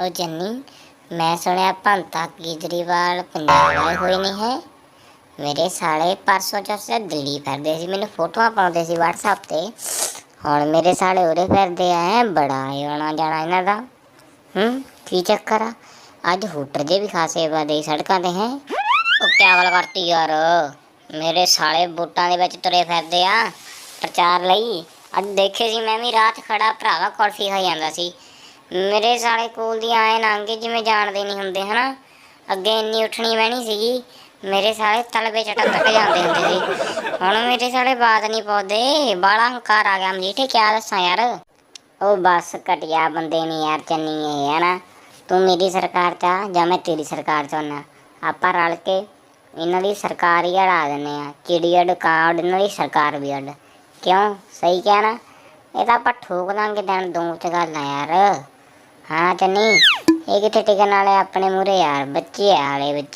ਉਹ ਜੰਨੀ, ਮੈਂ ਸੁਣਿਆ ਭੰਤਾ ਕੇਜਰੀਵਾਲ ਪੰਜਾਬ ਆਏ ਹੋਏ ਨਹੀਂ ਹੈ। ਮੇਰੇ ਸਾਲੇ ਪਰਸੋਂ ਚੌਥੇ ਦਿੱਲੀ ਫਿਰਦੇ ਸੀ, ਮੈਨੂੰ ਫੋਟੋਆਂ ਪਾਉਂਦੇ ਸੀ WhatsApp ਤੇ। ਹੁਣ ਮੇਰੇ ਸਾਲੇ ਉਰੇ ਫਿਰਦੇ ਆ ਬੜਾ ਆਉਣਾ ਜਾਣਾ ਇਹਨਾਂ ਦਾ। ਹੂੰ, ਕੀ ਚੱਕਰ ਆ? ਅੱਜ ਹੂਟਰ ਦੇ ਵੀ ਖਾਸੇ ਵਾਦੇ ਸੜਕਾਂ ਤੇ, ਹੈ? ਉਹ ਕਿਆ ਗੱਲ ਕਰਤੀ ਯਾਰ। ਮੇਰੇ ਸਾਲੇ ਬੂਟਾਂ ਦੇ ਵਿੱਚ ਤੁਰੇ ਫਿਰਦੇ ਆ, ਪ੍ਰਚਾਰ ਲਈ। ਅੱਜ ਦੇਖੇ ਸੀ ਮੈਂ ਵੀ ਰਾਤ ਖੜਾ, ਭਰਾਵਾ ਕੁਲਫੀ ਖਾਈ ਜਾਂਦਾ ਸੀ। ਮੇਰੇ ਸਾਲੇ ਕੋਲ ਦੀ ਆਏ ਲੰਘੇ ਜਿਵੇਂ ਜਾਣਦੇ ਨਹੀਂ ਹੁੰਦੇ, ਹਨਾ? ਅੱਗੇ ਇੰਨੀ ਉੱਠਣੀ ਬਹਿਣੀ ਸੀਗੀ, ਮੇਰੇ ਸਾਲੇ ਤਲਵੇ ਚਟਕ ਤੱਕ ਜਾਂਦੇ ਹੁੰਦੇ ਸੀ। ਹੁਣ ਮੇਰੇ ਸਾਲੇ ਬਾਤ ਨਹੀਂ ਪਾਉਂਦੇ ਬਾਲਾ ਹੰਕਾਰ ਆ ਗਿਆ ਮਜੀਠੇ ਕਿਆ ਦੱਸਾਂ ਯਾਰ। ਉਹ ਬਸ ਘਟਿਆ ਬੰਦੇ ਨਹੀਂ ਯਾਰ, ਚੰਨੀ ਹੈ ਨਾ ਤੂੰ ਮੇਰੀ ਸਰਕਾਰ ਚ ਆ ਜਾਂ ਮੈਂ ਤੇਰੀ ਸਰਕਾਰ ਚ ਹੁੰਨਾ ਆਪਾਂ ਰਲ ਕੇ ਇਹਨਾਂ ਦੀ ਸਰਕਾਰ ਹੀ ਹੜਾ ਦਿੰਨੇ ਆ। ਚਿੜੀ ਅੱਡ ਕਾਰਡ ਇਹਨਾਂ ਦੀ ਸਰਕਾਰ ਵੀ ਅੱਡ। ਕਿਉਂ? ਸਹੀ ਕਹਿਣਾ ਇਹ ਤਾਂ ਆਪਾਂ ਠੋਕ ਦਾਂਗੇ ਦਿਨ, ਦੋ ਚ ਗੱਲ ਆ ਯਾਰ। ਹਾਂ ਚੰਨੀ ਇਹ ਕਿੱਥੇ ਟਿਕਣ ਵਾਲੇ ਆਪਣੇ ਮੂਰੇ ਯਾਰ ਬੱਚੇ ਆ ਵਾਲੇ ਬੱਚੇ